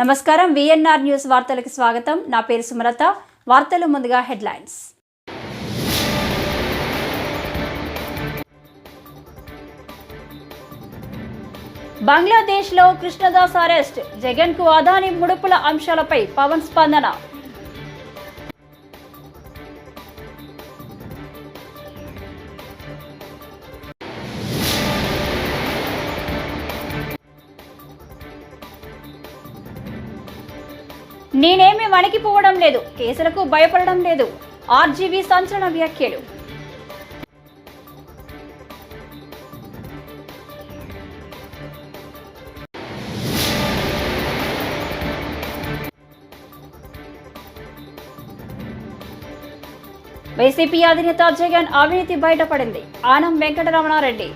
నమస్కారం VNR news వార్తలకు స్వాగతం. నా పేరు సుమలత. వార్తలు ముందుగా హెడ్లైన్స్. బంగ్లాదేశ్లో కృష్ణదాస్ అరెస్ట్. జగన్కు అదాని ముడుపుల అంశాలపై పవన్ స్పందన. నేనేమి వణికిపోవడం లేదు కేసులకు భయపడడం లేదు. ఆర్జీవీ సంచలన వ్యాఖ్యలు. వైసీపీ అధినేత జగన్ అవినీతి బయటపడింది. Anam Venkataramana Reddy.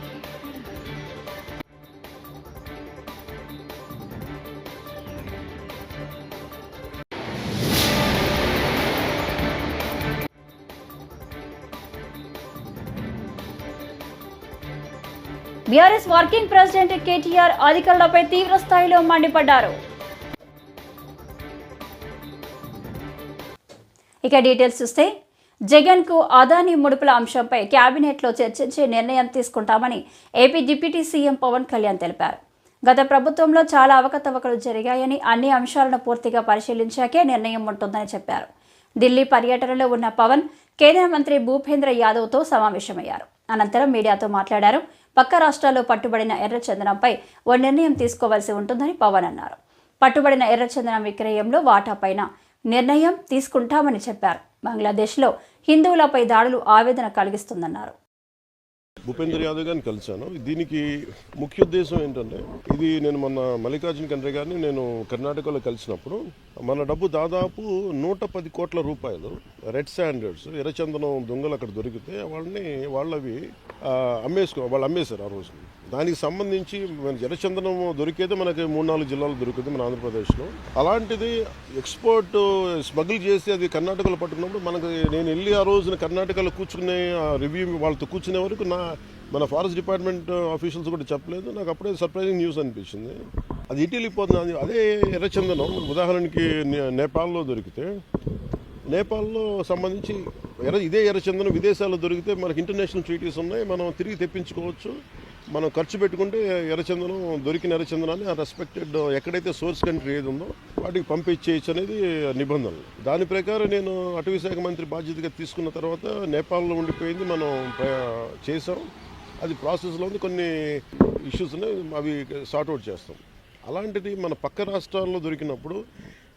BRS working president KTR అధికారులపై తీవ్ర స్థాయిలో మండిపడ్డారు. ఇక డీటెయిల్స్ చూస్తే జగన్కు అదానీ ముడుపుల అంశంపై క్యాబినెట్లో చర్చించి నిర్ణయం తీసుకుంటామని AP deputy CM Pawan Kalyan తెలిపారు. గత ప్రభుత్వంలో చాలా అవకతవకలు జరిగాయని అన్ని అంశాలను పూర్తిగా పరిశీలించాకే నిర్ణయం ఉంటుందని చెప్పారు. ఢిల్లీ పర్యటనలో ఉన్న పవన్ కేంద్ర మంత్రి భూపేంద్ర యాదవ్తో సమావేశమయ్యారు. అనంతరం మీడియాతో మాట్లాడారు పక్క రాష్ట్రాల్లో పట్టుబడిన ఎర్రచందనంపై ఓ నిర్ణయం తీసుకోవాల్సి ఉంటుందని పవన్ అన్నారు. పట్టుబడిన ఎర్రచందనం విక్రయంలో వాటాపైన నిర్ణయం తీసుకుంటామని చెప్పారు. బంగ్లాదేశ్లో హిందువులపై దాడులు ఆవేదన కలిగిస్తుందన్నారు. భూపేంద్ర యాదవ్ గారిని కలిశాను. దీనికి ముఖ్య ఉద్దేశం ఏంటంటే ఇది నేను మొన్న మల్లికార్జున ఖండ్రే గారిని నేను కర్ణాటకలో కలిసినప్పుడు మన డబ్బు దాదాపు నూట పది కోట్ల రూపాయలు. రెడ్ స్టాండర్డ్స్ ఎర్రచందనం దొంగలు అక్కడ దొరికితే వాళ్ళని వాళ్ళవి అమ్మేసుకో వాళ్ళు అమ్మేశారు ఆ రోజు. దానికి సంబంధించి మన ఎర్రచందనం దొరికేది మనకి మూడు నాలుగు జిల్లాలు దొరికింది మన ఆంధ్రప్రదేశ్లో. అలాంటిది ఎక్స్పోర్ట్ స్మగుల్ చేసి అది కర్ణాటకలో పట్టుకున్నప్పుడు మనకు నేను వెళ్ళి ఆ రోజున కర్ణాటకలో కూర్చునే రివ్యూ వాళ్ళతో కూర్చునే వరకు నా మన ఫారెస్ట్ డిపార్ట్మెంట్ ఆఫీషియల్స్ కూడా చెప్పలేదు. నాకు అప్పుడే సర్ప్రైజింగ్ న్యూస్ అనిపించింది. అది ఇటీలిపోతుంది అది- అదే ఎర్రచందనం. ఉదాహరణకి నే- నేపాల్లో దొరికితే నేపాల్లో సంబంధించి ఎర్ర ఇదే ఎర్రచందనం విదేశాల్లో దొరికితే మనకి ఇంటర్నేషనల్ ట్రీటీస్ ఉన్నాయి. మనం తిరిగి తెప్పించుకోవచ్చు. మనం ఖర్చు పెట్టుకుంటే ఎర్రచందనం దొరికిన ఎర్రచందనాన్ని ఆ రెస్పెక్టెడ్ ఎక్కడైతే సోర్స్ కంట్రీ ఏది ఉందో వాటికి పంపించేయచ్చు అనేది నిబంధనలు. దాని ప్రకారం నేను అటవీ శాఖ మంత్రి బాధ్యతగా తీసుకున్న తర్వాత నేపాల్లో ఉండిపోయింది. మనం చేసాం అది ప్రాసెస్లో ఉంది. కొన్ని ఇష్యూస్ ఉన్నాయి. అవి సార్ట్అవుట్ చేస్తాం. అలాంటిది మన పక్క రాష్ట్రాల్లో దొరికినప్పుడు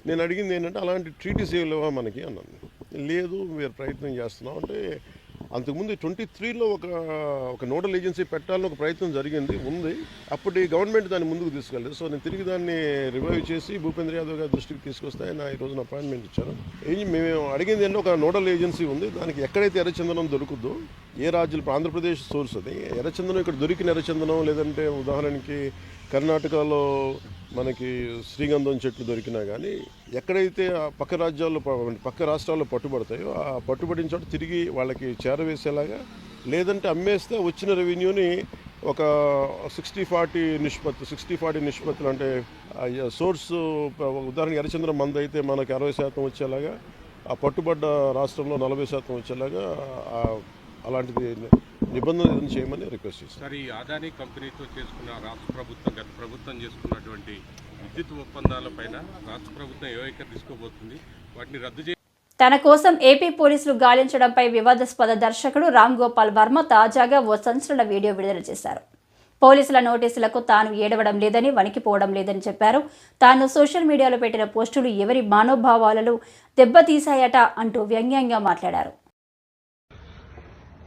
నేను అడిగింది ఏంటంటే అలాంటి ట్రీటీస్ ఏమి లేవా మనకి? అన్నాను. లేదు మీరు ప్రయత్నం చేస్తున్నాం. అంటే అంతకుముందు ట్వంటీ త్రీలో ఒక ఒక నోడల్ ఏజెన్సీ పెట్టాలని ఒక ప్రయత్నం జరిగింది ఉంది. అప్పటి గవర్నమెంట్ దాన్ని ముందుకు తీసుకెళ్ళదు సో నేను తిరిగి దాన్ని రివైవ్ చేసి భూపేంద్ర యాదవ్ గారి దృష్టికి తీసుకొస్తే ఆయన ఈ రోజున అపాయింట్మెంట్ ఇచ్చారు. ఏం మేము అడిగింది ఏంటంటే ఒక నోడల్ ఏజెన్సీ ఉంది. దానికి ఎక్కడైతే ఎర్రచందనం దొరుకుద్దో ఏ రాజ్యాలు ఆంధ్రప్రదేశ్ సోర్స్ అది. ఎర్రచందనం ఇక్కడ దొరికిన ఎర్రచందనం లేదంటే ఉదాహరణకి కర్ణాటకలో మనకి శ్రీగంధం చెట్లు దొరికినా కానీ ఎక్కడైతే ఆ పక్క రాజ్యాల్లో పక్క రాష్ట్రాల్లో పట్టుబడతాయో ఆ పట్టుబడిన చోట తిరిగి వాళ్ళకి చేరవేసేలాగా లేదంటే అమ్మేస్తే వచ్చిన రెవెన్యూని ఒక సిక్స్టీ ఫార్టీ నిష్పత్తి సిక్స్టీ ఫార్టీ నిష్పత్తులు అంటే సోర్స్ ఉదాహరణకి ఎర్రచంద్రం మంది అయితే మనకి అరవై శాతం వచ్చేలాగా ఆ పట్టుబడ్డ రాష్ట్రంలో నలభై శాతం వచ్చేలాగా అలాంటిది నిబంధన ఏదైనా చేయమని రిక్వెస్ట్ చేశాను. సార్ ఈ అదానీ కంపెనీతో చేసుకున్న రాష్ట్ర ప్రభుత్వం గత ప్రభుత్వం చేసుకున్నటువంటి విద్యుత్ ఒప్పందాలపైన రాష్ట్ర ప్రభుత్వం ఏ వైఖరి తీసుకోబోతుంది? వాటిని రద్దు చే తన కోసం ఏపీ పోలీసులు గాలించడంపై వివాదాస్పద దర్శకుడు రామ్ గోపాల్ వర్మ తాజాగా ఓ సంచలన వీడియో విడుదల చేశారు. పోలీసుల నోటీసులకు తాను ఏడవడం లేదని వణికిపోవడం లేదని చెప్పారు. తాను సోషల్ మీడియాలో పెట్టిన పోస్టులు ఎవరి మనోభావాలను దెబ్బతీశాయట అంటూ వ్యంగ్యంగా మాట్లాడారు.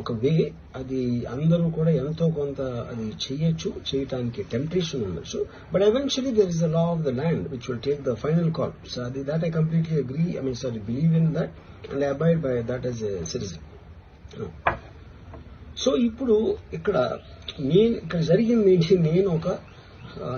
ఒక వే అది అందరూ కూడా ఎంతో కొంత అది చేయొచ్చు చేయటానికి టెంప్టేషన్ ఉండొచ్చు. But eventually there is the law of the land which will take the final call so అది that I completely agree I mean sorry believe in that and I abide by that as a citizen so ఇప్పుడు ఇక్కడ నేను ఇక్కడ జరిగింది ఏంటి నేను ఒక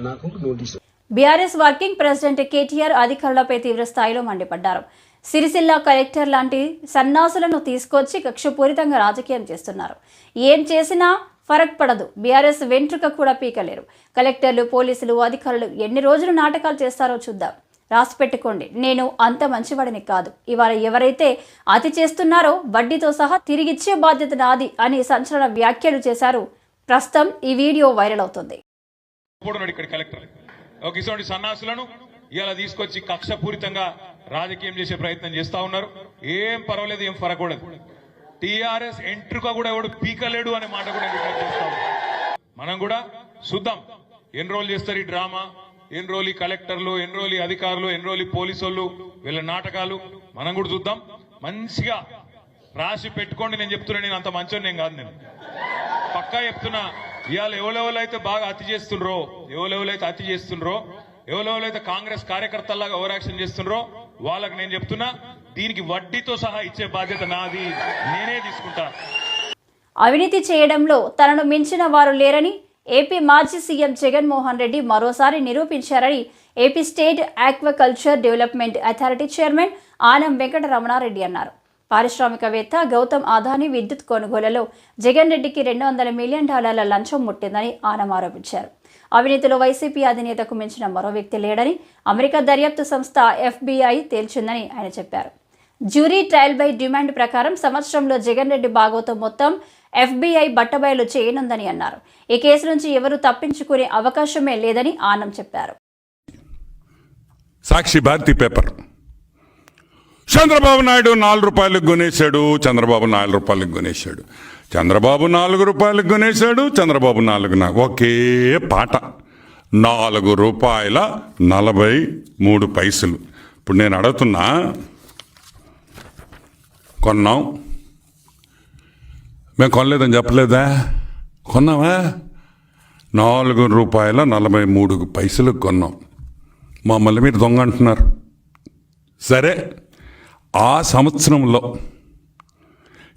నాకు ఒక notice BRS working president KTR అధికారులపై తీవ్ర స్థాయిలో మండిపడ్డారు. సిరిసిల్ల కలెక్టర్ లాంటి సన్నాసులను తీసుకొచ్చి కక్షపూరితంగా రాజకీయం చేస్తున్నారు. ఏం చేసినా ఫరక్ పడదు. బీఆర్ఎస్ వెంట్రుక కూడా పీకలేరు. కలెక్టర్లు పోలీసులు అధికారులు ఎన్ని రోజులు నాటకాలు చేస్తారో చూద్దాం. రాసి పెట్టుకోండి. నేను అంత మంచివాడిని కాదు. ఇవాళ ఎవరైతే అతి చేస్తున్నారో వడ్డీతో సహా తిరిగిచ్చే బాధ్యత నాది అని సంచలన వ్యాఖ్యలు చేశారు. ప్రస్తుతం ఈ వీడియో వైరల్ అవుతుంది. ఇలా తీసుకొచ్చి కక్షపూరితంగా రాజకీయం చేసే ప్రయత్నం చేస్తా ఉన్నారు. ఏం పర్వాలేదు ఏం ఫరకూడదు. టిఆర్ఎస్ ఎంట్రుక కూడా ఎవడు పీకలేడు అనే మాట కూడా చేస్తాం మనం కూడా చూద్దాం. ఎన్ని రోజులు చేస్తారు ఈ డ్రామా? ఎన్ని రోజులు కలెక్టర్లు ఎన్ని రోజులు అధికారులు ఎన్ని రోజులు పోలీసు వాళ్ళు వీళ్ళ నాటకాలు? మనం కూడా చూద్దాం. మంచిగా రాసి పెట్టుకోండి నేను చెప్తున్నా నేను అంత మంచోని నేను కాదు నేను. పక్కా చెప్తున్నా ఇవాళ ఎవరెవరైతే బాగా అతి చేస్తుండ్రో ఎవరెవరైతే అతి చేస్తుండ్రో ఎవరెవరైతే కాంగ్రెస్ కార్యకర్తల్లాగా ఓవర్ యాక్షన్ చేస్తుండ్రో వాళ్ళకి నేను చెప్తున్నా దీనికి వడ్డీతో సహా ఇచ్చే బాధ్యత నాది. నేనే తీసుకుంటా. అవినీతి చేయడంలో తనను మించిన వారు లేరని ఏపీ మాజీ సీఎం జగన్మోహన్ రెడ్డి మరోసారి నిరూపించారని AP state aquaculture development authority chairman Anam Venkataramana Reddy అన్నారు. పారిశ్రామికవేత్త గౌతమ్ అదానీ విద్యుత్ కొనుగోలులో జగన్ రెడ్డికి రెండు వందల మిలియన్ డాలర్ల లంచం ముట్టిందని ఆనం ఆరోపించారు. అవినీతిలో వైసీపీ అధినేతకు మించిన మరో వ్యక్తి లేడని అమెరికా దర్యాప్తు సంస్థ ఎఫ్బీఐ తేల్చిందని ఆయన చెప్పారు. జ్యూరీ ట్రయల్ బై డిమాండ్ ప్రకారం సంవత్సరంలో జగన్ రెడ్డి బాగోతో మొత్తం ఎఫ్బీఐ బట్టబయలు చేయనుందని అన్నారు. ఈ కేసు నుంచి ఎవరు తప్పించుకునే అవకాశమే లేదని ఆనం చెప్పారు. సాక్షి భారతి పేపర్. చంద్రబాబు నాయుడు నాలుగు రూపాయలకు కొనేశాడు చంద్రబాబు నాలుగు రూపాయలకు కొనేశాడు. చంద్రబాబు నాలుగు రూపాయలకు కొనేశాడు చంద్రబాబు నాలుగున ఒకే పాట. నాలుగు రూపాయల నలభై మూడు పైసలు. ఇప్పుడు నేను అడుగుతున్నా కొన్నాం. మేము కొనలేదని చెప్పలేదా? కొన్నావా? నాలుగు రూపాయల నలభై మూడు పైసలు కొన్నాం. మమ్మల్ని మీరు దొంగ అంటున్నారు. సరే ఆ సంవత్సరంలో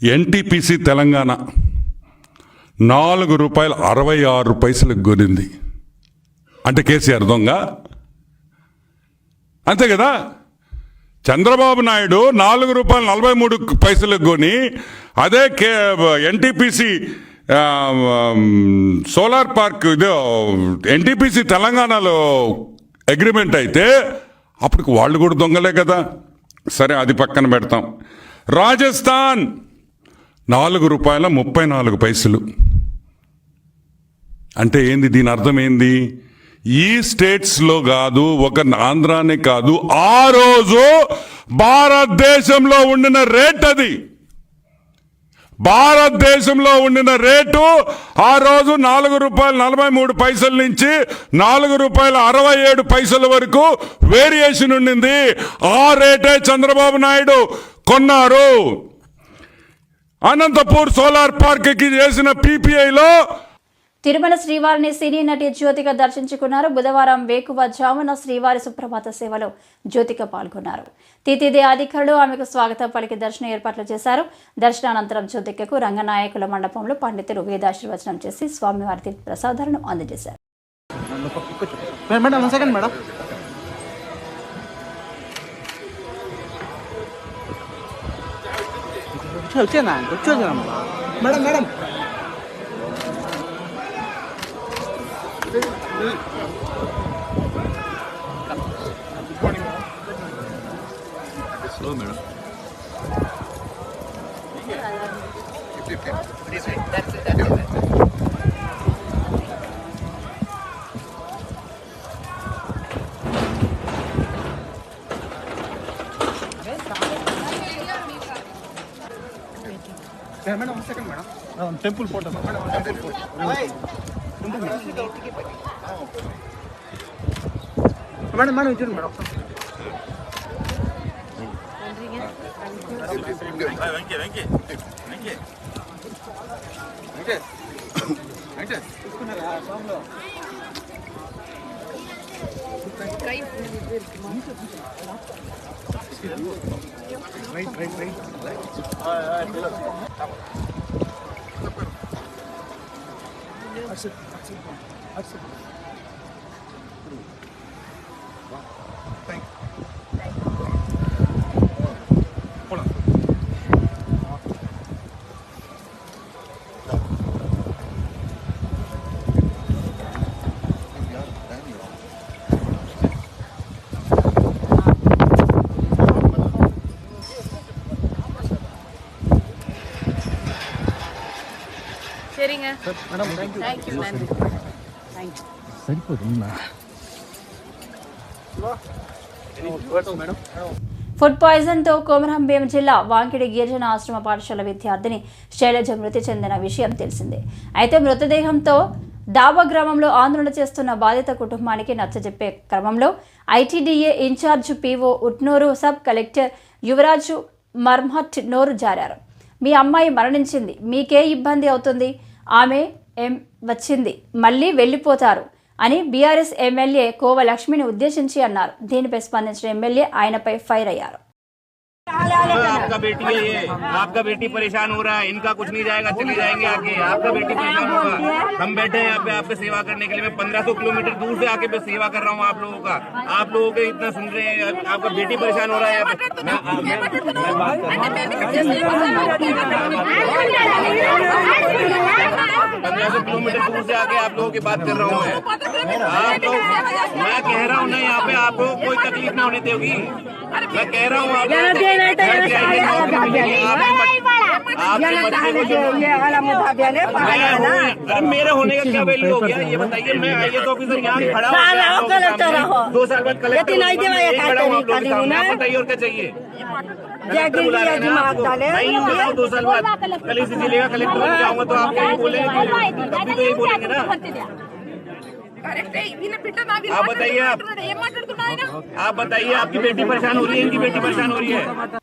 ఎన్టీపీసీ తెలంగాణ నాలుగు రూపాయలు అరవై ఆరు పైసలకు కొనింది. అంటే కేసీఆర్ దొంగ. అంతే కదా? చంద్రబాబు నాయుడు నాలుగు రూపాయలు నలభై మూడు పైసలకు కొని అదే కే ఎన్టీపీసీ సోలార్ పార్క్ ఇదో ఎన్టీపీసీ తెలంగాణలో అగ్రిమెంట్ అయితే అప్పటికి వాళ్ళు కూడా దొంగలే కదా. సరే అది పక్కన పెడతాం. రాజస్థాన్ నాలుగు రూపాయల ముప్పై నాలుగు పైసలు. అంటే ఏంది దీని అర్థం ఏంది? ఈ స్టేట్స్లో కాదు ఒక ఆంధ్రానే కాదు ఆ రోజు భారతదేశంలో ఉండిన రేట్ అది. భారతదేశంలో ఉండిన రేటు ఆ రోజు నాలుగు రూపాయల నలభై మూడు పైసల నుంచి నాలుగు రూపాయల అరవై ఏడు పైసల వరకు వేరియేషన్ ఉండింది. ఆ రేటే చంద్రబాబు నాయుడు కొన్నారు. అనంతపూర్ సోలార్ పార్క్కి చేసిన పీపీఐలో తిరుమల శ్రీవారిని సినీ నటి జ్యోతిక దర్శించుకున్నారు. బుధవారం వేకువ జామున శ్రీవారి సుప్రభాత సేవలో జ్యోతిక పాల్గొన్నారు. తితిదే అధికారులు ఆమెకు స్వాగతం పలికి దర్శన ఏర్పాట్లు చేశారు. దర్శనానంతరం జ్యోతికకు రంగనాయకుల మండపంలో పండితులు వేదాశీర్వచనం చేసి స్వామివారి ప్రసాదాలను అందజేశారు. వచ్చేనా వచ్చేదా madam madam Hello, madam. That's it, that's it. One second madam వచ్చేనా వచ్చేదా madam madam madam one second madam temple Right, right, right. That's it. That's it. That's it. Sharing thank you నండి థ్యాంక్ ఫుడ్ పాయిజన్తో కొమరంభీం జిల్లా వాంకిడి గిరిజన ఆశ్రమ పాఠశాల విద్యార్థిని శైలజ మృతి చెందిన విషయం తెలిసిందే అయితే మృతదేహంతో దావా గ్రామంలో ఆందోళన చేస్తున్న బాధిత కుటుంబానికి నచ్చజెప్పే క్రమంలో ITDA in-charge PO Utnoor sub collector Yuvaraj Marmat నోరు జారారు మీ అమ్మాయి మరణించింది. మీకే ఇబ్బంది అవుతుంది? ఆమె ఏం వచ్చింది. మళ్ళీ వెళ్ళిపోతారు అని బీఆర్ఎస్ ఎమ్మెల్యే కోవ లక్ష్మిని ఉద్దేశించి అన్నారు. దీనిపై స్పందించిన ఎమ్మెల్యే ఆయనపై ఫైర్ అయ్యారు. आपका बेटी है ये। आपका बेटी परेशान हो रहा है। इनका कुछ नहीं जाएगा चले जाएँगे आगे। आपका बेटी परेशान होगा। हम बैठे हैं यहाँ पे आपके सेवा करने के लिए। मैं 1500 किलोमीटर दूर से आके मैं सेवा कर रहा हूँ आप लोगों का। आप लोगों के इतना सुन रहे हैं। आपका बेटी परेशान हो रहा है रहा हूँ। पंद्रह सौ किलोमीटर दूर से आके आप लोगों की बात कर रहा हूँ मैं। आप लोग मैं कह रहा हूँ ना यहाँ पे आप लोगों को कोई तकलीफ़ ना होने देगी। मैं कह रहा हूँ आप मेरे होने का क्या वैल्यू हो गया? ये बताइए मैं तो ऑफिसर यहाँ खड़ा दो साल बाद कलेक्टर बताइए और क्या चाहिए? दो साल बाद। कल इसी ज़िले का कलेक्टर जाऊँगा तो आप तो यही बोलेंगे ना। आप बताइए आप बताइए आपकी बेटी परेशान हो रही है इनकी बेटी परेशान हो रही है।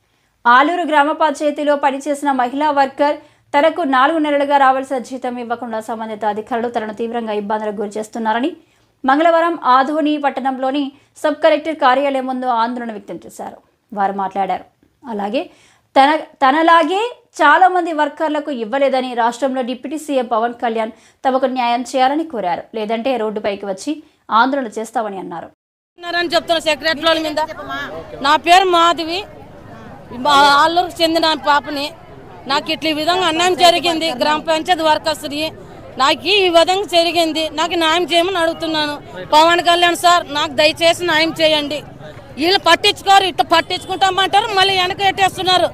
ఆలూరు గ్రామ పంచాయతీలో పనిచేసిన మహిళా వర్కర్ తనకు నాలుగు నెలలుగా రావాల్సిన జీతం ఇవ్వకుండా సంబంధిత అధికారులు తనను తీవ్రంగా ఇబ్బందులకు గురి చేస్తున్నారని మంగళవారం ఆధోని పట్టణంలోని సబ్ కలెక్టర్ కార్యాలయం ముందు ఆందోళన వ్యక్తం చేశారు. వారు మాట్లాడారు. అలాగే తన తనలాగే చాలామంది వర్కర్లకు ఇవ్వలేదని రాష్ట్రంలో డిప్యూటీ సీఎం పవన్ కళ్యాణ్ తమకు న్యాయం చేయాలని కోరారు. లేదంటే రోడ్డుపైకి వచ్చి ఆందోళన చేస్తామని అన్నారు. చెప్తున్నా మీద. నా పేరు మాధవి. ఆళ్ళూరుకు చెందిన పాపని నాకు ఇట్లా ఈ విధంగా అన్యాయం జరిగింది. గ్రామ పంచాయతీ వర్కర్స్ని నాకు ఈ విధంగా జరిగింది. నాకు న్యాయం చేయమని అడుగుతున్నాను. పవన్ కళ్యాణ్ సార్ నాకు దయచేసి న్యాయం చేయండి. వీళ్ళు పట్టించుకోరు. ఇట్లా పట్టించుకుంటామంటారు. మళ్ళీ వెనక పెట్టేస్తున్నారు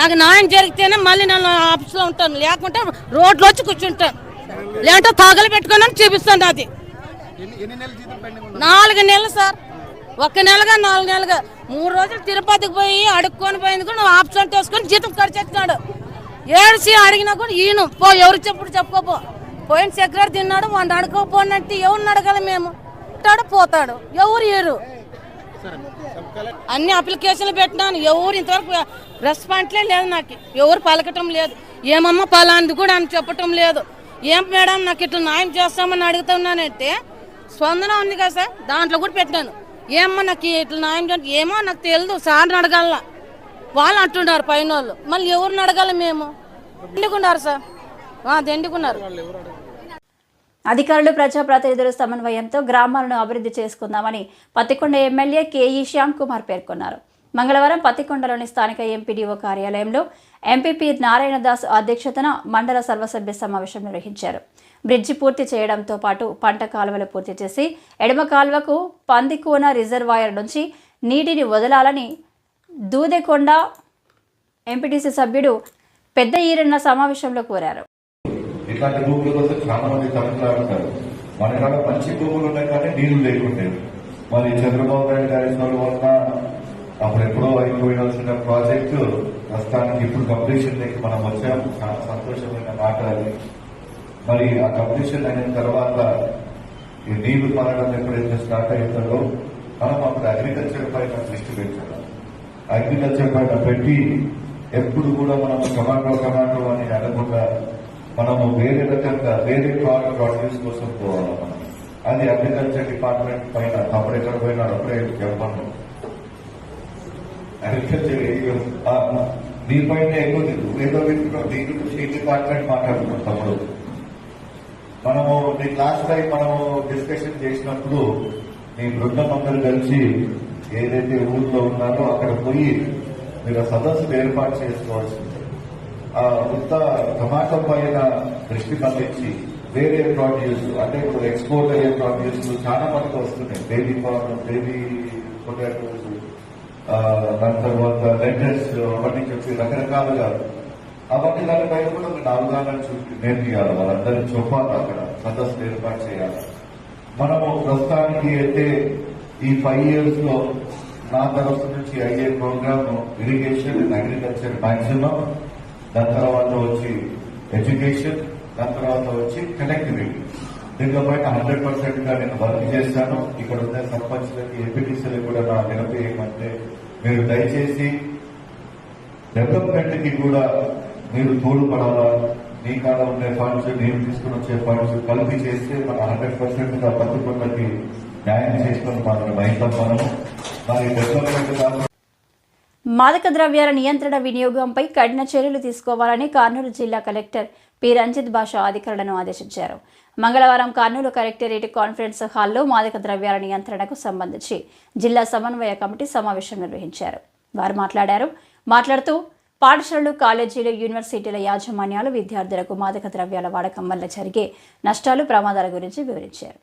నాకు న్యాయం జరిగితేనే మళ్ళీ నేను ఆఫీస్లో ఉంటాను. లేకుంటే రోడ్లో వచ్చి కూర్చుంటాను. లేదంటే తాగలు పెట్టుకుని చూపిస్తాను అది నాలుగు నెలలు సార్. ఒక్క నెలగా నాలుగు నెలగా మూడు రోజులు తిరుపతికి పోయి అడుక్కొని పోయింది కూడా నువ్వు ఆప్షన్ తీసుకొని జీతం ఖర్చెత్తున్నాడు ఏడిసి అడిగినా కూడా ఈయన పో ఎవరు చెప్పుడు చెప్పుకోపో. పోయిన సెక్రటరీ తిన్నాడు వాడిని అడుకోపోనంటే ఎవరిని అడగాలి మేము? ఉంటాడు పోతాడు. ఎవరు ఏరు? అన్ని అప్లికేషన్లు పెట్టినాను. ఎవరు ఇంతవరకు రెస్పాండ్లే లేదు నాకు. ఎవరు పలకటం లేదు. ఏమమ్మా పలాంది కూడా అని చెప్పటం లేదు. ఏం మేడం నాకు ఇట్లా న్యాయం చేస్తామని అడుగుతున్నానంటే స్పందన ఉంది కదా సార్. దాంట్లో కూడా పెట్టాను ఏమో నాకు ఇట్లా న్యాయం చేయండి ఏమో నాకు తెలియదు సార్ని అడగాల. వాళ్ళు అంటున్నారు పైన వాళ్ళు మళ్ళీ ఎవరిని అడగాలి మేము? దండుకున్నారు సార్? ఆ, దండుకున్నారు అధికారులు ప్రజాప్రతినిధుల సమన్వయంతో గ్రామాలను అభివృద్ధి చేసుకుందామని Pattikonda MLA K E Shyam Kumar పేర్కొన్నారు. మంగళవారం పత్తికొండలోని స్థానిక ఎంపీడీఓ కార్యాలయంలో ఎంపీపీ నారాయణదాస్ అధ్యక్షతన మండల సర్వసభ్య సమావేశం నిర్వహించారు. బ్రిడ్జి పూర్తి చేయడంతో పాటు పంట కాలువలు పూర్తి చేసి ఎడమ కాలువకు పందికోన రిజర్వాయర్ నుంచి నీటిని వదలాలని దూదెకొండ ఎంపీటీసీ సభ్యుడు పెద్ద ఈరన్న సమావేశంలో కోరారు. ఇట్లాంటి భూముల కోసం చాలా మంది తమిళనాడుతారు మన కాడ మంచి భూములు ఉన్నాయి కానీ నీళ్ళు లేకుంటే? మరి చంద్రబాబు నాయుడు గారి చోటు వల్ల అప్పుడు ఎప్పుడో అయిపోయాల్సిన ప్రాజెక్టు ప్రస్తుతానికి ఇప్పుడు కంప్లీషన్ లేక మనం వచ్చాము. చాలా సంతోషమైన మాట అది. మరి ఆ కంప్లీషన్ అయిన తర్వాత ఈ నీళ్ళు పారడం ఎప్పుడైతే స్టార్ట్ అవుతుందో మనం అప్పుడు అగ్రికల్చర్ పైన దృష్టి పెట్టాలి. అగ్రికల్చర్ పైన పెట్టి ఎప్పుడు కూడా మనం టొమాటో టొమాటో అని అనకుండా మనము వేరే రకంగా వేరే ప్రోడక్ట్ ప్రొడ్యూస్ కోసం పోవాలి మనం. అది అగ్రికల్చర్ డిపార్ట్మెంట్ పైన అప్పుడు ఎక్కడ పోయినా అప్పుడే అగ్రికల్చర్ దీనిపైన ఎక్కువ తెలుసు ఏదో దీని గురించి డిపార్ట్మెంట్ మాట్లాడుతున్నాం తమ్ముడు. మనము మీ లాస్ట్ టైం మనము డిస్కషన్ చేసినప్పుడు మీ బృందం అందరూ కలిసి ఏదైతే ఊర్లో ఉన్నారో అక్కడ పోయి మీరు సదస్సులు ఏర్పాటు చేసుకోవాల్సింది. ఆ ఉత్త టమాటో పైన దృష్టి పండించి వేరే ప్రొడ్యూస్ అంటే ఇప్పుడు ఎక్స్పోర్ట్ అయ్యే ప్రొడ్యూస్ చాలా మటుకు వస్తున్నాయి. బేబీ కార్న్ బేబీ పొటాటోస్ దాని తర్వాత లెటర్స్ అవన్నీ చెప్పి రకరకాలుగా అవన్నీ బయట కూడా ఒక అవగాహన చూసి నేర్పియాలి వాళ్ళందరినీ చెప్పాలి అక్కడ. సదస్సులు ఏర్పాటు చేయాలి. మనము ప్రస్తుతానికి అయితే ఈ ఫైవ్ ఇయర్స్లో నా తరఫు నుంచి అయ్యే programme irrigation and agriculture maximum దాని తర్వాత వచ్చి ఎడ్యుకేషన్ దాని తర్వాత వచ్చి కనెక్టివిటీ దీంట్లో పైన హండ్రెడ్ పర్సెంట్గా నేను వర్క్ చేశాను. ఇక్కడ ఉన్న సర్పంచ్లకి ఎంపీటీసీలకు కూడా నా వినపి ఏమంటే మీరు దయచేసి డెవలప్మెంట్కి కూడా మీరు తోడుపడాలా? నీ కాడ ఉండే ఫండ్స్ నేను తీసుకుని వచ్చే ఫండ్స్ కలిపి చేస్తే మన హండ్రెడ్ పర్సెంట్గా పత్రికొండకి న్యాయం చేసుకుని మనం అయితాం మనము మరి డెవలప్మెంట్ మాదక ద్రవ్యాల నియంత్రణ వినియోగంపై కఠిన చర్యలు తీసుకోవాలని కర్నూలు జిల్లా కలెక్టర్ పి. రంజిత్ భాష అధికారులను ఆదేశించారు. మంగళవారం కర్నూలు కలెక్టరేట్ కాన్ఫరెన్స్ హాల్లో మాదక ద్రవ్యాల నియంత్రణకు సంబంధించి జిల్లా సమన్వయ కమిటీ సమావేశం నిర్వహించారు. వారు మాట్లాడారు. మాట్లాడుతూ పాఠశాలలు కాలేజీలు యూనివర్సిటీల యాజమాన్యాలు విద్యార్థులకు మాదక ద్రవ్యాల వాడకం వల్ల జరిగే నష్టాలు ప్రమాదాల గురించి వివరించారు.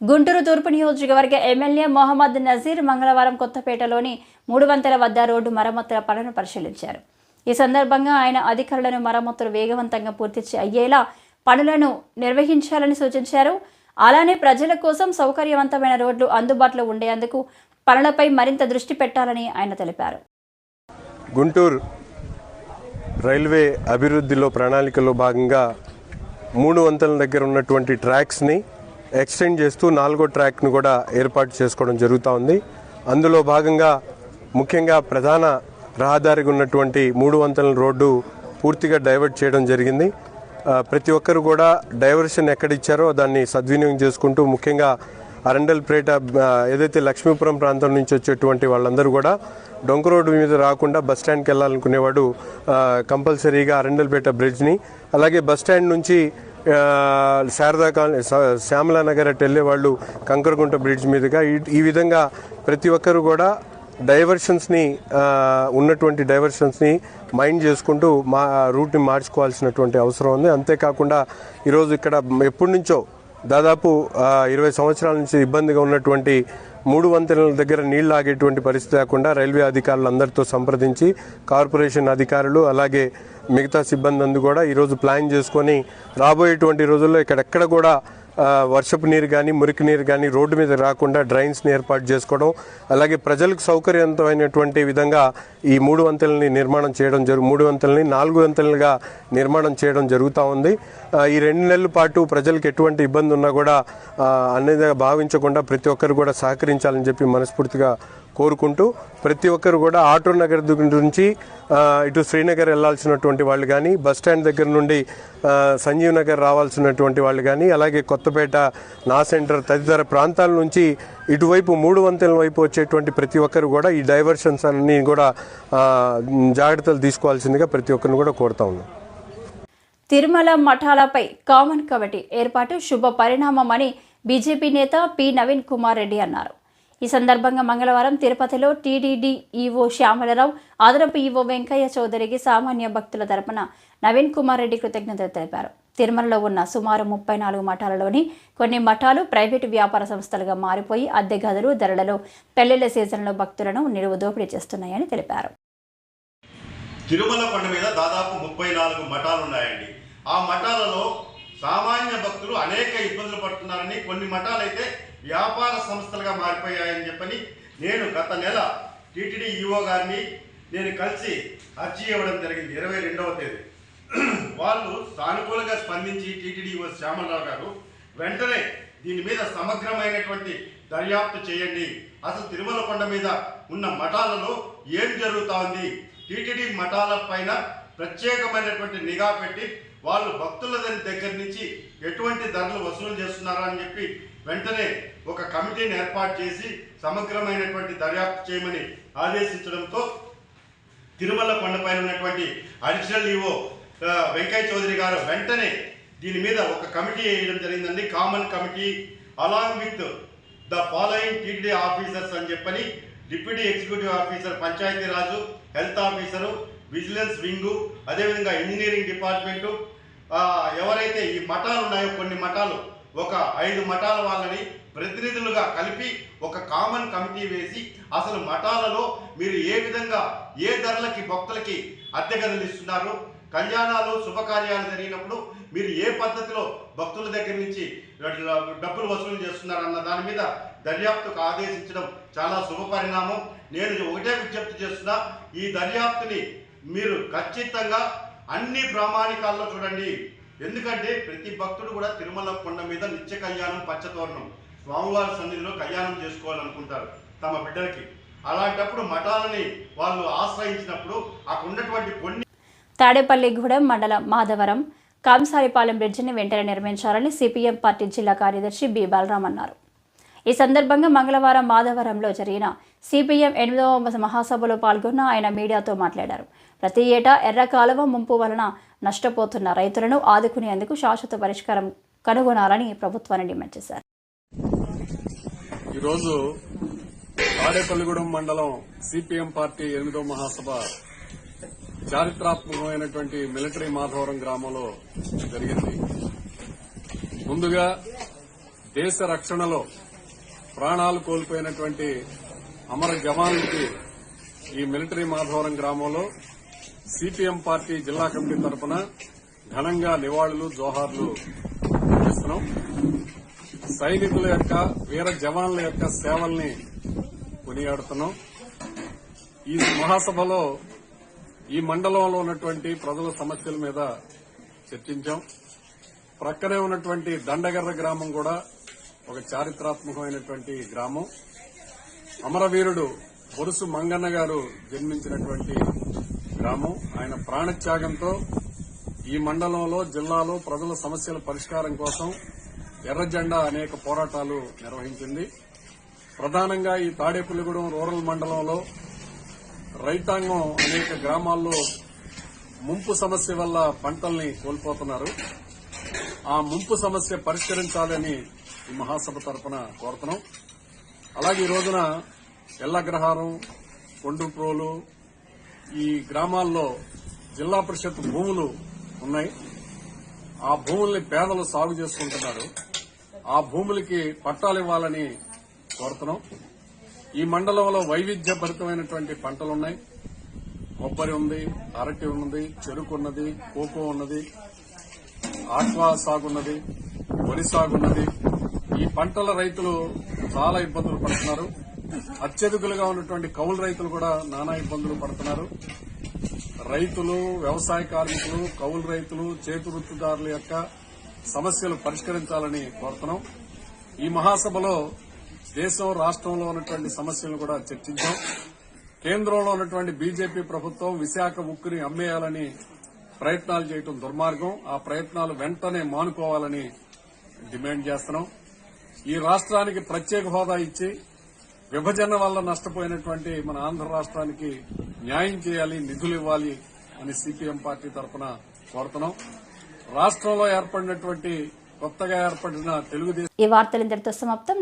గుంటూరు తూర్పు నియోజకవర్గ ఎమ్మెల్యే మొహమ్మద్ నజీర్ మంగళవారం కొత్తపేటలోని మూడు వంతెల వద్ద రోడ్డు మరమ్మతుల పనులను పరిశీలించారు. ఈ సందర్భంగా ఆయన అధికారులను మరమ్మతులు వేగవంతంగా పూర్తి అయ్యేలా పనులను నిర్వహించాలని సూచించారు. అలానే ప్రజల కోసం సౌకర్యవంతమైన రోడ్లు అందుబాటులో ఉండేందుకు పనులపై మరింత దృష్టి పెట్టాలని ఆయన తెలిపారు. గుంటూరు రైల్వే అభివృద్ధిలో ప్రణాళికలో భాగంగా మూడు వంతల దగ్గర ఉన్నటువంటి ట్రాక్స్ని ఎక్స్టెండ్ చేస్తూ నాలుగో ట్రాక్ను కూడా ఏర్పాటు చేసుకోవడం జరుగుతూ ఉంది. అందులో భాగంగా ముఖ్యంగా ప్రధాన రహదారికి ఉన్నటువంటి మూడు వంతల రోడ్డు పూర్తిగా డైవర్ట్ చేయడం జరిగింది. ప్రతి ఒక్కరు కూడా డైవర్షన్ ఎక్కడ ఇచ్చారో దాన్ని సద్వినియోగం చేసుకుంటూ ముఖ్యంగా అరండల్పేట ఏదైతే లక్ష్మీపురం ప్రాంతం నుంచి వచ్చేటువంటి వాళ్ళందరూ కూడా డొంక రోడ్డు మీద రాకుండా బస్ స్టాండ్కి వెళ్ళాలనుకునేవాడు కంపల్సరీగా అరండల్పేట బ్రిడ్జ్ని అలాగే బస్ స్టాండ్ నుంచి శారదా కాలనీ శ్యామలా నగర్ అటు వాళ్ళు కంకరగుంట బ్రిడ్జ్ మీదుగా ఈ- ఈ విధంగా ప్రతి ఒక్కరు కూడా డైవర్షన్స్ని ఉన్నటువంటి డైవర్షన్స్ని మైండ్ చేసుకుంటూ మా రూట్ని మార్చుకోవాల్సినటువంటి అవసరం ఉంది. అంతేకాకుండా ఈరోజు ఇక్కడ ఎప్పటి నుంచో దాదాపు ఇరవై సంవత్సరాల నుంచి ఇబ్బందిగా ఉన్నటువంటి మూడు వంతెనల దగ్గర నీళ్ళు ఆగేటువంటి పరిస్థితి లేకుండా రైల్వే అధికారులు అందరితో సంప్రదించి కార్పొరేషన్ అధికారులు అలాగే మిగతా సిబ్బంది అందు కూడా ఈరోజు ప్లాన్ చేసుకొని రాబోయేటువంటి రోజుల్లో ఇక్కడెక్కడ కూడా వర్షపు నీరు కానీ మురికి నీరు కానీ రోడ్డు మీద రాకుండా డ్రైన్స్ని ఏర్పాటు చేసుకోవడం అలాగే ప్రజలకు సౌకర్యవంతమైనటువంటి విధంగా ఈ మూడు వంతెలని నిర్మాణం చేయడం జరుగు మూడు వంతెలని నాలుగు వంతెలుగా నిర్మాణం చేయడం జరుగుతూ ఉంది. ఈ రెండు నెలల పాటు ప్రజలకు ఎటువంటి ఇబ్బంది ఉన్నా కూడా అనేది భావించకుండా ప్రతి ఒక్కరు కూడా సహకరించాలని చెప్పి మనస్ఫూర్తిగా కోరుకుంటూ ప్రతి ఒక్కరు కూడా ఆటో నగర్ దగ్గర నుంచి ఇటు శ్రీనగర్ వెళ్ళాల్సినటువంటి వాళ్ళు కానీ బస్ స్టాండ్ దగ్గర నుండి సంజీవ్ నగర్ రావాల్సినటువంటి వాళ్ళు కానీ అలాగే కొత్తపేట నా సెంటర్ తదితర ప్రాంతాల నుంచి ఇటువైపు మూడు వంతెల వైపు వచ్చేటువంటి ప్రతి ఒక్కరు కూడా ఈ డైవర్షన్స్ అన్నీ కూడా జాగ్రత్తలు తీసుకోవాల్సిందిగా ప్రతి ఒక్కరిని కూడా కోరుతా ఉన్నాం. తిరుమల మఠాలపై కామన్ కమిటీ ఏర్పాటు శుభ పరిణామమని బీజేపీ నేత పి నవీన్ కుమార్ రెడ్డి అన్నారు. ఈ సందర్భంగా మంగళవారం తిరుపతిలో టీడీడీ ఈవో శ్యామలరావు అదనపు ఈవో వెంకయ్య చౌదరికి సామాన్య భక్తుల తరపున నవీన్ కుమార్ రెడ్డి కృతజ్ఞతలు తెలిపారు. తిరుమలలో ఉన్న సుమారు ముప్పై నాలుగు మఠాలలోని కొన్ని మఠాలు ప్రైవేటు వ్యాపార సంస్థలుగా మారిపోయి అద్దె గదులు ధరలలో పెళ్ళిళ్ళ సీజన్లో భక్తులను నిలువు దోపిడీ చేస్తున్నాయని తెలిపారు. తిరుమల కొండ మీద దాదాపు ముప్పై నాలుగు మఠాలు ఉన్నాయండి ఆ మఠాలలో సామాన్య భక్తులు అనేక ఇబ్బందులు పడుతున్నారని కొన్ని మఠాలైతే వ్యాపార సంస్థలుగా మారిపోయాయని చెప్పని నేను గత నెల టీటీడీ ఈఓ గారిని నేను కలిసి అర్జీ ఇవ్వడం జరిగింది ఇరవై రెండవ తేదీ. వాళ్ళు సానుకూలంగా స్పందించి టీటీడీ ఈఓ శ్యామలరావు గారు వెంటనే దీని మీద సమగ్రమైనటువంటి దర్యాప్తు చేయండి. అసలు తిరుమల కొండ మీద ఉన్న మఠాలలో ఏం జరుగుతూ ఉంది? టీటీడీ మఠాల పైన ప్రత్యేకమైనటువంటి నిఘా పెట్టి వాళ్ళు భక్తుల దగ్గర నుంచి ఎటువంటి ధరలు వసూలు చేస్తున్నారా అని చెప్పి వెంటనే ఒక కమిటీని ఏర్పాటు చేసి సమగ్రమైనటువంటి దర్యాప్తు చేయమని ఆదేశించడంతో తిరుమల కొండపైన ఉన్నటువంటి అడిషనల్ ఈవో వెంకయ్య చౌదరి గారు వెంటనే దీని మీద ఒక కమిటీ వేయడం జరిగిందండి. Common committee along with the following TD officers అని చెప్పని deputy executive officer Panchayati Raj health officer vigilance wing అదేవిధంగా ఇంజనీరింగ్ డిపార్ట్మెంటు ఎవరైతే ఈ మఠాలు ఉన్నాయో కొన్ని మఠాలు ఒక ఐదు మఠాల వాళ్ళని ప్రతినిధులుగా కలిపి ఒక కామన్ కమిటీ వేసి అసలు మఠాలలో మీరు ఏ విధంగా ఏ ధరలకి భక్తులకి అద్దె గదులు ఇస్తున్నారు కళ్యాణాలు శుభకార్యాలు జరిగినప్పుడు మీరు ఏ పద్ధతిలో భక్తుల దగ్గర నుంచి డబ్బులు వసూలు చేస్తున్నారు అన్న దాని మీద దర్యాప్తుకు ఆదేశించడం చాలా శుభ పరిణామం. నేను ఒకటే విజ్ఞప్తి చేస్తున్నా ఈ దర్యాప్తుని మీరు ఖచ్చితంగా అన్ని ప్రామాణికాల్లో చూడండి. ఎందుకంటే ప్రతి భక్తుడు కూడా తిరుమల కొండ మీద నిత్య కళ్యాణం పచ్చతోరణం స్వామివారి సన్నిధిలో కళ్యాణం చేసుకోవాలనుకుంటారు తమ బిడ్డలకి. అలాంటప్పుడు మఠాలని వాళ్ళు ఆశ్రయించినప్పుడు అక్కడున్నటువంటి కొన్ని తాడేపల్లిగూడెం మండలం మాధవరం కాంసారిపాలెం బ్రిడ్జిని వెంటనే నిర్మించాలని సిపిఎం పార్టీ జిల్లా కార్యదర్శి బి బాలరామ్ అన్నారు. ఈ సందర్భంగా మంగళవారం మాధవరంలో జరిగిన సిపిఎం ఎనిమిదవ మహాసభలో పాల్గొన్న ఆయన మీడియాతో మాట్లాడారు. ప్రతి ఏటా ఎర్ర కాలువ ముంపు వలన నష్టపోతున్న రైతులను ఆదుకునేందుకు శాశ్వత పరిష్కారం కనుగొనాలని ప్రభుత్వాన్ని డిమాండ్ చేశారు. ఈరోజు తాడేపల్లిగూడెం మండలం సిపిఎం పార్టీ ఎనిమిదో మహాసభ చారిత్రాత్మకమైనటువంటి మిలిటరీ మాధవరం గ్రామంలో జరిగింది. ముందుగా దేశ రక్షణలో ప్రాణాలు కోల్పోయినటువంటి అమర జవాన్లకి ఈ మిలిటరీ మాధవరం గ్రామంలో సిపిఎం పార్టీ జిల్లా కమిటీ తరఫున ఘనంగా నివాళులు జోహార్లు అందిస్తున్నాం సైనికుల యొక్క వీర జవాన్ల యొక్క సేవల్ని కొనియాడుతున్నాం. ఈ మహాసభలో ఈ మండలంలో ఉన్నటువంటి ప్రజల సమస్యల మీద చర్చించాం. ప్రక్కనే ఉన్నటువంటి దండగర్ర గ్రామం కూడా ఒక చారిత్రాత్మకమైనటువంటి గ్రామం. అమరవీరుడు బొరుసు మంగన్న గారు జన్మించినటువంటి గ్రామం. ఆయన ప్రాణత్యాగంతో ఈ మండలంలో జిల్లాలో ప్రజల సమస్యల పరిష్కారం కోసం ఎర్రజెండా అనేక పోరాటాలు నిర్వహించింది. ప్రధానంగా ఈ తాడేపుల్లిగూడెం రూరల్ మండలంలో రైతాంగం అనేక గ్రామాల్లో ముంపు సమస్య వల్ల పంటల్ని కోల్పోతున్నారు. ఆ ముంపు సమస్య పరిష్కరించాలని ఈ మహాసభ తరపున కోరుతున్నాం. అలాగే ఈ రోజున ఎల్లగ్రహారం కొండుప్రోలు ఈ గ్రామాల్లో జిల్లా పరిషత్ భూములు ఉన్నాయి. ఆ భూముల్ని పేదలు సాగు చేసుకుంటున్నారు. ఆ భూములకి పట్టాలు ఇవ్వాలని కోరుతున్నాం. ఈ మండలంలో వైవిధ్యభరితమైనటువంటి పంటలున్నాయి కొబ్బరి ఉంది అరటి ఉన్నది చెరుకు ఉన్నది కోకో ఉన్నది ఆక్వా సాగున్నది వరి సాగున్నది ఈ పంటల రైతులు చాలా ఇబ్బందులు పడుతున్నారు. అత్యధికులుగా ఉన్నటువంటి కౌలు రైతులు కూడా నానా ఇబ్బందులు పడుతున్నారు. రైతులు వ్యవసాయ కార్మికులు కౌలు రైతులు చేతి వృత్తిదారుల యొక్క సమస్యలు పరిష్కరించాలని కోరుతున్నాం. ఈ మహాసభలో దేశం రాష్ట్రంలో ఉన్నటువంటి సమస్యలను కూడా చర్చించాం. కేంద్రంలో ఉన్నటువంటి బీజేపీ ప్రభుత్వం విశాఖ ఉక్కుని అమ్మేయాలని ప్రయత్నాలు చేయడం దుర్మార్గం. ఆ ప్రయత్నాలు వెంటనే మానుకోవాలని డిమాండ్ చేస్తున్నాం. ఈ రాష్ట్రానికి ప్రత్యేక హోదా ఇచ్చి విభజన వల్ల నష్టపోయినటువంటి మన ఆంధ్ర రాష్ట్రానికి న్యాయం చేయాలి నిధులు ఇవ్వాలి అని సిపిఎం పార్టీ తరఫున కోరుతున్నాం. రాష్ట్రంలో ఏర్పడినటువంటి కొత్తగా ఏర్పడిన తెలుగుదేశం ఈ వార్తలు ఇంతటితో సమాప్తం